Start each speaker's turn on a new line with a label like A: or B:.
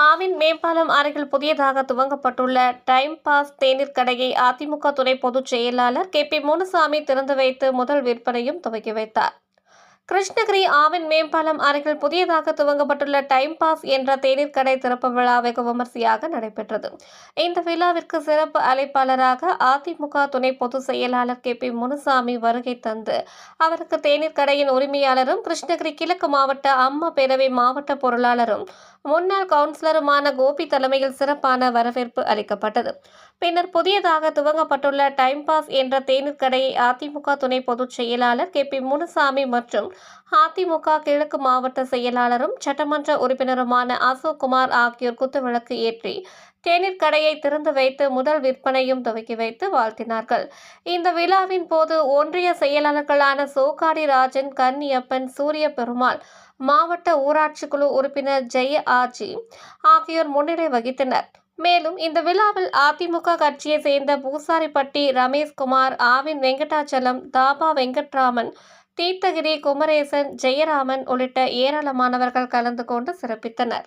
A: ஆவின் மேம்பாலம் அருகில் புதியதாக துவங்கப்பட்டுள்ள டைம் பாஸ் தேநீர் கடையை அதிமுக துணை பொதுச் செயலாளர் கே பி முனுசாமி திறந்து வைத்து முதல் விற்பனையும் துவக்கி வைத்தார். கிருஷ்ணகிரி ஆவின் மேம்பாலம் அருகில் புதியதாக துவங்கப்பட்டுள்ள டைம் பாஸ் என்ற தேநீர் கடை திறப்பு விழா வெகு விமர்சையாக நடைபெற்றது. இந்த விழாவிற்கு சிறப்பு அழைப்பாளராக அதிமுக துணை பொதுச் செயலாளர் கே பி முனுசாமி வருகை தந்து அவருக்கு தேநீர் கடையின் உரிமையாளரும் கிருஷ்ணகிரி கிழக்கு மாவட்ட அம்மா பேரவை மாவட்ட பொருளாளரும் முன்னாள் கவுன்சிலருமான கோபி தலைமையில் சிறப்பான வரவேற்பு அளிக்கப்பட்டது. பின்னர் புதியதாக துவங்கப்பட்டுள்ள டைம் பாஸ் என்ற தேநீர் கடையை அதிமுக துணை பொதுச் செயலாளர் கே பி முனுசாமி மற்றும் அதிமுக கிழக்கு மாவட்ட செயலாளரும் சட்டமன்ற உறுப்பினருமான அசோக் குமார் ஆகியோர் குத்துவிளக்கு ஏற்றி தேநீர் கடையை திறந்து வைத்து முதல் விற்பனையும் துவக்கி வைத்து வாழ்த்தினார்கள். இந்த விழாவின் போது ஒன்றிய செயலாளர்களான சோகாடி ராஜன் கன்னியப்பன் சூரிய பெருமாள் மாவட்ட ஊராட்சி குழு உறுப்பினர் ஜெய ஆஜி ஆகியோர் முன்னிலை வகித்தனர். மேலும் இந்த விழாவில் அதிமுக கட்சியை சேர்ந்த பூசாரிப்பட்டி ரமேஷ்குமார் ஆவின் வெங்கடாச்சலம் தாபா வெங்கட்ராமன் தீர்த்தகிரி குமரேசன் ஜெயராமன் உள்ளிட்ட ஏராளமானவர்கள் கலந்து கொண்டு சிறப்பித்தனர்.